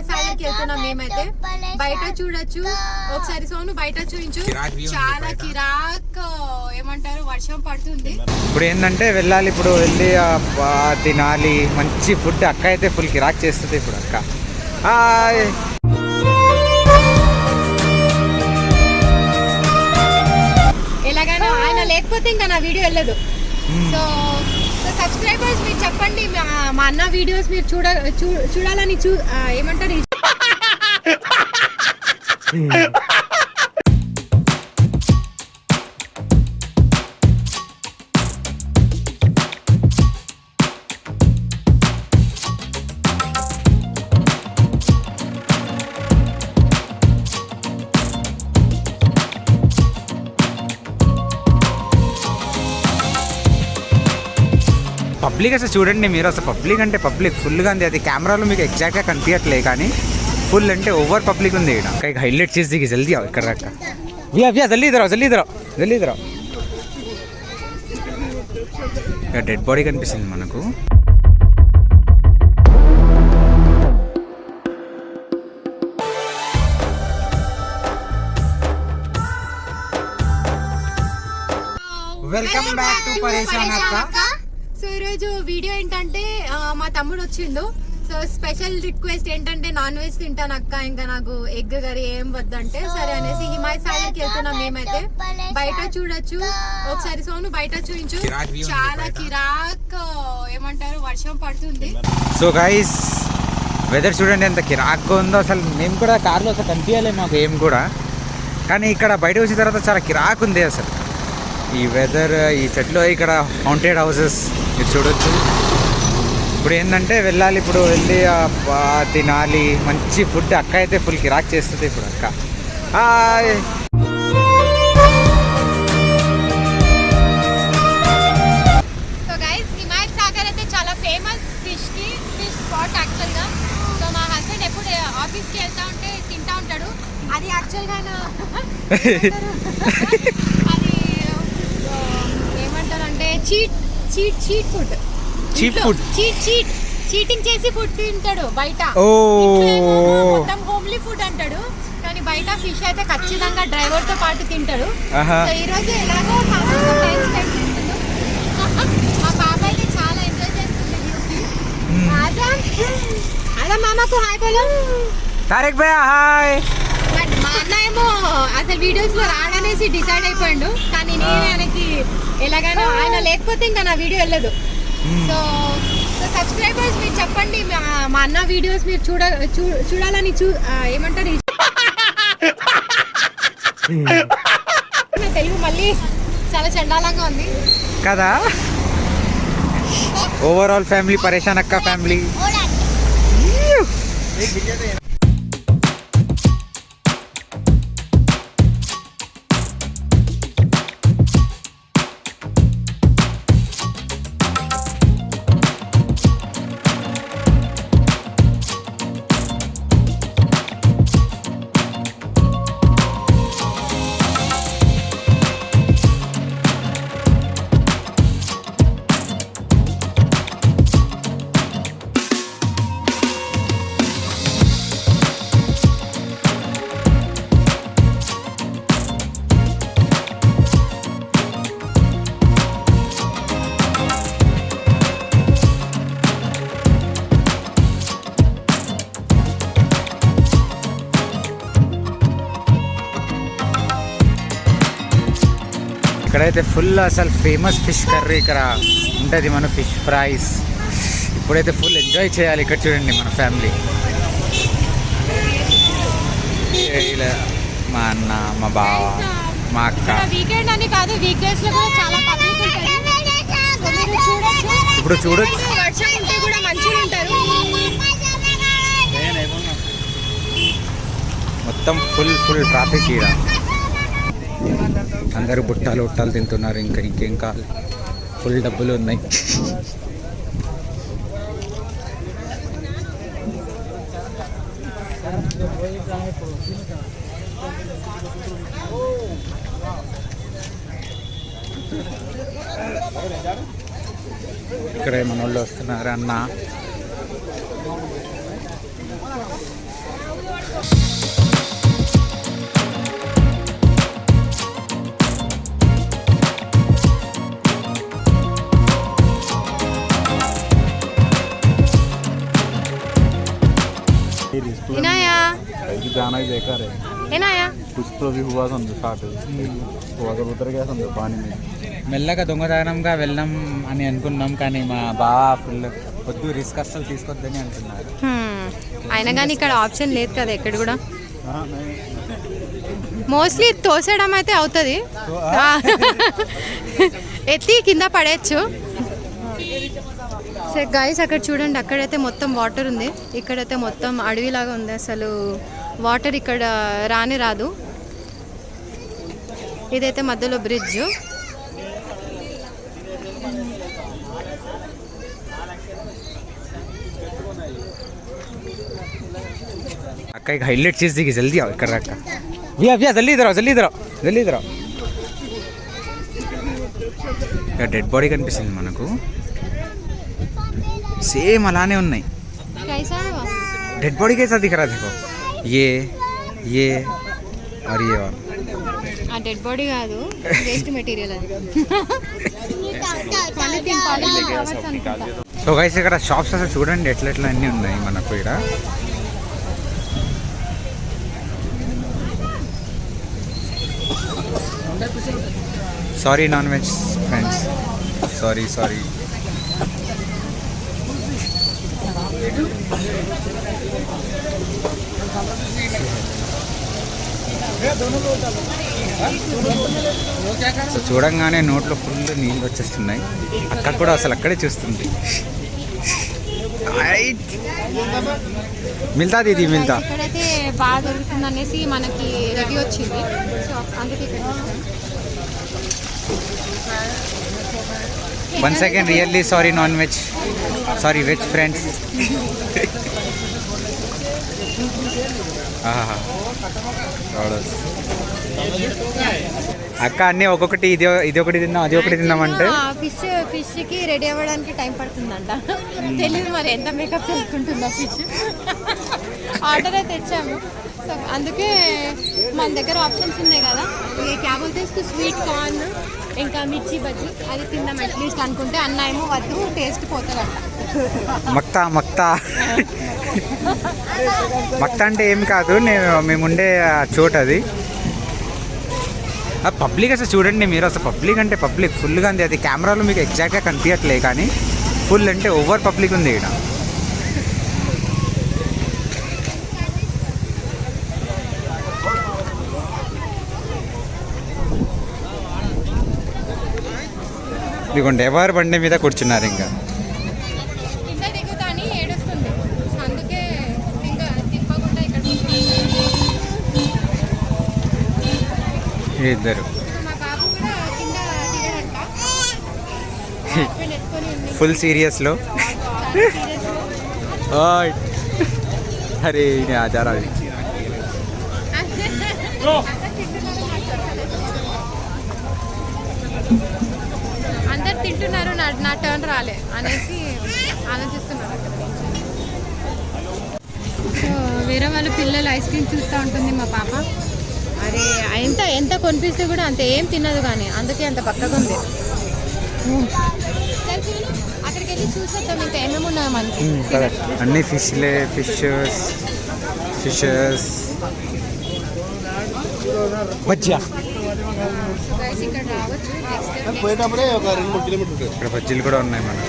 హిమాయత్ సాగర్కి వెళ్తున్నాం మేమైతే. బయట చూడొచ్చు. ఒకసారి సోను బయట చూపించు. చాలా. కిరాక్ ఏమంటారు వర్షం పడుతుంది. ఇప్పుడు ఏంటంటే వెళ్ళాలి ఇప్పుడు వెళ్ళి తినాలి. మంచి ఫుడ్ అక్క అయితే ఫుల్ కిరాక్ చేస్తుంది ఇప్పుడు అక్క. ఎలాగైనా ఆయన లేకపోతే ఇంకా నా వీడియో వెళ్ళదు. సో సో సబ్స్క్రైబర్స్ మీరు చెప్పండి. మా- మా అన్న వీడియోస్ మీరు చూడ చూ- చూడాలని చూ ఏమంటారు? పబ్లిక్ అసలు చూడండి మీరు అసలు పబ్లిక్ అంటే పబ్లిక్. ఫుల్గా ఉంది. అది కెమెరాలో మీకు ఎగ్జాక్ట్గా కనిపించట్లే కానీ ఫుల్ అంటే ఓవర్ పబ్లిక్ ఉంది ఇక్కడ. ఇంకా హైలైట్ చేసి దిగి జల్దీ आओ ఇక్కడ దాకా వియా వియా జల్దీ ఇద్దరు జల్దీ ఇద్దరు జల్దీ ఇద్దరు ఇక డెడ్ బాడీ కనిపిస్తుంది మనకు. Welcome back to పరేషాన్ అక్క. సో ఈరోజు వీడియో ఏంటంటే మా తమ్ముడు వచ్చిండు. సో స్పెషల్ రిక్వెస్ట్ ఏంటంటే నాన్ వెజ్ తింటాను అక్క ఇంకా నాకు ఎగ్ కర్రీ ఏం వద్దంటే సరే అనేసి హిమాయత్ సాగర్కి వెళ్తున్నాం మేమైతే. బయట చూడొచ్చు. ఒకసారి సోను బయట చూపించు కిరాక్ చాలా. కిరాక్ ఏమంటారు వర్షం పడుతుంది. సో గైస్ వెదర్ చూడండి ఎంత కిరాక్గా ఉందో. అసలు మేము కూడా కార్లో అసలు కనిపించలేము మాకు ఏం కూడా. కానీ ఇక్కడ బయట వచ్చిన తర్వాత చాలా కిరాక్ ఉంది అసలు. ఈ వెదర్ ఈ చెట్లు ఇక్కడ హౌంటెడ్ హౌసెస్ మీరు చూడొచ్చు. ఇప్పుడు ఏంటంటే వెళ్ళాలి ఇప్పుడు వెళ్ళి తినాలి మంచి ఫుడ్ అక్క అయితే ఫుల్ కిరాక్ చేస్తుంది ఇప్పుడు అక్క. Hi so guys Himayat Sagar అయితే చాలా cheat cheat cheat food. Cheap food. Cheat cheat. Cheating చేసి ఫుడ్ తింటాడు బయట. మొత్తం హోమ్లీ ఫుడ్ అంటాడు. కానీ బయట ఫిష్ అయితే ఖచ్చితంగా డ్రైవర్తో పాటు తింటాడు. ఈ రోజు ఎలాగో టైం స్పెండ్ చేస్తున్నాం మా పాప అయితే చాలా ఎంజాయ్ చేస్తుంది వ్యూకి ఆజమ్ ఆజమ్ మామకు హాయ్ బోలో. తారేక్ భయ్యా హాయ్. మా అన్న ఏమో అసలు వీడియోస్లో రాడనేసి డిసైడ్ అయిపోయాడు. కానీ నేను ఆయనకి ఎలాగైనా ఆయన లేకపోతే ఇంకా నా వీడియో వెళ్ళదు. సో సో సబ్స్క్రైబర్స్ మీరు చెప్పండి మా- అన్న వీడియోస్ మీరు చూడ చూడాలని చూ ఏమంటారు? నా తెలుగు మళ్ళీ చాలా చండాలంగా ఉంది. కదా? ఓవరాల్ ఫ్యామిలీ పరేషాన్ అక్క ఫ్యామిలీ ఇక్కడైతే ఫుల్ అసలు ఫేమస్ ఫిష్ కర్రీ ఇక్కడ ఉంటుంది మన ఫిష్ ఫ్రైస్ ఇప్పుడైతే ఫుల్ ఎంజాయ్ చేయాలి ఇక్కడ చూడండి మన ఫ్యామిలీ ఇలా మా అన్న మా బావ మా అక్క. వీకెండ్ అని కాదు లో కూడా చాలా పబ్లిక్ ఉంటుంది. ఇప్పుడు చూడొచ్చు. వర్షం ఉంటే కూడా మంచిగా ఉంటారు. మొత్తం ఫుల్ ఫుల్ ట్రాఫిక్ ఇక్కడ అందరూ బుట్టాలు ఉట్టాలు తింటున్నారు ఇంకా ఇంకేం కావాలి ఫుల్ డబ్బులు ఉన్నాయి. ఇక్కడ మనోళ్ళు వస్తున్నారు అన్న? వినాయా कहीं जाना ही बेकार है ఏనాయా कुछ तो भी हुआ समझो स्टार्ट तो अगर उतर गया समझो पानी में మెల్లగా దొంగతనంగా వెళ్దాం అని అనుకున్నాం కానీ మా బావ ఫుల్ వద్దు రిస్క్ అస్సలు తీసుకొద్దని అంటున్నారు హ్మ్. అయినా కానీ ఇక్కడ ఆప్షన్ లేదు కదా ఎక్కడ కూడా हाँ नहीं మోస్ట్లీ తోసేయడం అయితే అవుతుంది ఆ. ఎత్తి కింద పడేయచ్చు సరే గాయస్ అక్కడ చూడండి అక్కడైతే మొత్తం వాటర్ ఉంది ఇక్కడైతే మొత్తం అడవిలాగా ఉంది అసలు వాటర్ ఇక్కడ రాని రాదు ఇదైతే మధ్యలో బ్రిడ్జ్ अक्का एक हाईलाइट चीज देखी जल्दी आओ कर रखा भैया भैया जल्दी इधर आओ जल्दी इधर आओ जल्दी इधर आओ ఇక్కడ డెడ్ బాడీ కనిపిస్తుంది మనకు సేమ్ అలానే ఉన్నాయి डेड बॉडी कैसा दिख रहा है देखो ये ये और ये और ఆ డెడ్ బాడీ కాదు వేస్ట్ మెటీరియల్ అది పాలిథిన్ పాలిథిన్ కవర్స్ అనుకుంటా సో గైస్ ఇక్కడ షాప్స్ అసలు చూడండి ఎట్లా ఎట్లా అన్నీ ఉన్నాయి మనకు ఇక్కడ sorry non veg friends sorry sorry so చూడంగానే నోట్లో ఫుల్ నీళ్ళు వచ్చేస్తున్నాయి. అక్కడ కూడా అసలు అక్కడే చూస్తుంది. మిల్తా దీది మిల్తా. బాగా దొరుకుతుంది అనేసి మనకి రెడీ వచ్చింది. One second really sorry non veg sorry veg friends అక్క అన్నీ ఒక్కొక్కటి ఇది ఇది ఒకటి తిన్నాం అది ఒకటి తిన్నామంటే ఫిష్ ఫిష్కి రెడీ అవ్వడానికి టైం పడుతుందంట. తెలియదు మరి ఎంత మేకప్ చేసుకుంటుందో ఫిష్ ఆర్డర్ అయితే తెచ్చాము. అందుకే మన దగ్గర ఆప్షన్స్ ఉన్నాయి కదా. ఈ క్యాబుల్ స్వీట్ కార్న్ ఇంకా మిర్చి బజ్జీ అది తిందాం అట్లీస్ట్ అనుకుంటే అన్న ఏమో వద్దు టేస్ట్ పోతుందంట. మక్తా మక్తా. మక్తా అంటే ఏం కాదు నేను మేముండే ఆ చోటు అది. పబ్లిక్ అసలు చూడండి మీరు అసలు పబ్లిక్ అంటే పబ్లిక్ ఫుల్గా ఉంది అది కెమెరాలో మీకు ఎగ్జాక్ట్గా కనిపించట్లే కానీ ఫుల్ అంటే ఓవర్ పబ్లిక్ ఉంది ఇక్కడ. ఇదిగోండి ఎవరు బండి మీద కూర్చున్నారు ఇంకా? కింద దిగుతా అని ఏడుస్తుంది. సో అందుకే నా నా టర్న్ రాలే అనేసి ఆలోచిస్తున్నారు అక్కడ. సో వేరే వాళ్ళ పిల్లలు ఐస్ క్రీమ్ చూస్తూ ఉంటుంది మా పాప. అరే ఎంత ఎంత కొనిపిస్తే కూడా అంత ఏం తినదు కానీ అందుకే అంత పక్కగా ఉంది. అక్కడికి వెళ్ళి చూసేద్దాం ఇంకా ఏమేమి ఉన్నాయో మనకి. అన్ని ఫిష్లే ఫిషెస్ ఫిషెస్. బజ్జా. పోయేటప్పుడే ఒక రెండు మూడు కిలోమీటర్ ఇక్కడ బజ్జీలు కూడా ఉన్నాయి మనకు.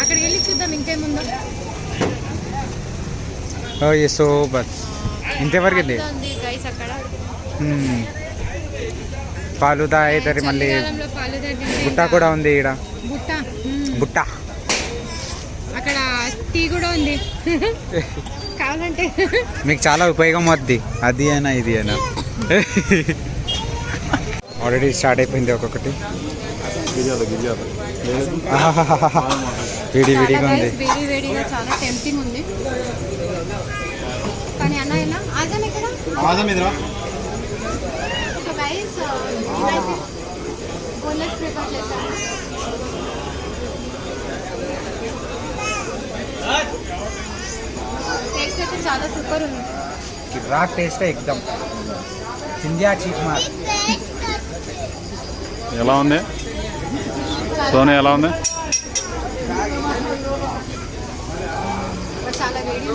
అక్కడికి వెళ్ళి చూద్దాం ఇంకేముందో. ఓ సో బస్ ఇంతవరకు ఇది అంతా ఉంది గైస్ అక్కడ ఫాలుదా అవుతుంది మళ్ళీ బుట్ట కూడా ఉంది ఇక్కడ బుట్ట. బుట్ట అక్కడ టీ కూడా ఉంది. కావాలంటే. మీకు చాలా ఉపయోగం వద్ది అది అయినా ఇది అయినా. ఆల్రెడీ స్టార్ట్ అయిపోయింది ఒక్కొక్కటి. వేడి వేడిగా ఉంది. guys వేడి వేడిగా చాలా టెంప్టింగ్ ఉంది. కానీ అన్న ఎలా? ఆజాన్ ఇక్కడ ఆదం ఇదిరా సో గైస్ ఇదైతే బోనస్ ప్రిపేర్ చేశాను. చాలా సూపర్ ఉంది. రా టేస్ట్ ఎక్దమ్ సింధియా చీఫ్ మార్. ఎలా ఉంది? సోనే ఎలా ఉంది? చాలా వేడి